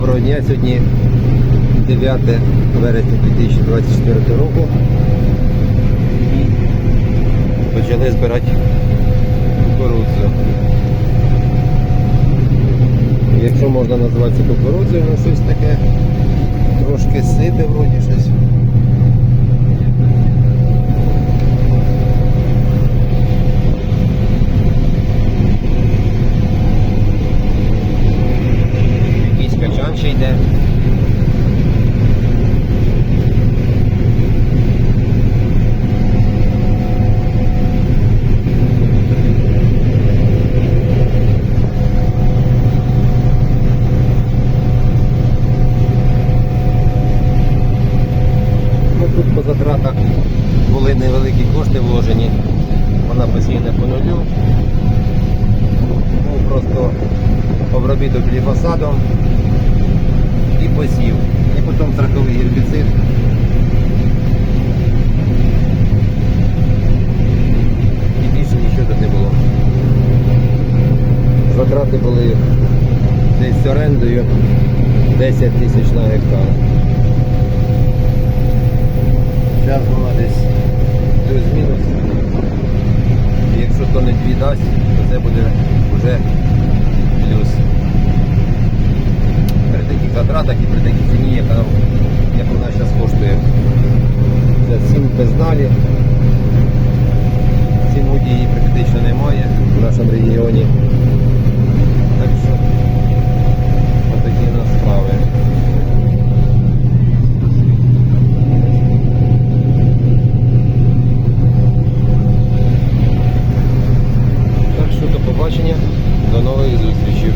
Доброго дня, сьогодні 9 вересня 2024 року. Почали збирати кукурудзу. Якщо можна назвати це кукурудзою, ну щось таке трошки сиде вроді щось. Качан йде. Ну, тут по затратах були невеликі кошти вложені. Вона постійно по нулю. Ну, просто обробіток гліфосадом і посів. І потім страховий гербіцид. І більше нічого тут не було. Затрати були десь з орендою 10 тисяч на гектар. Зараз вона десь плюс-мінус. Якщо то не дві дасть, то це буде вже Радах і при такій ціні, яка як вона зараз коштує. Це сім бездалі. Сьогодні її практично немає в нашому регіоні. Так що отакі у нас справи. Так що до побачення, до нових зустрічей.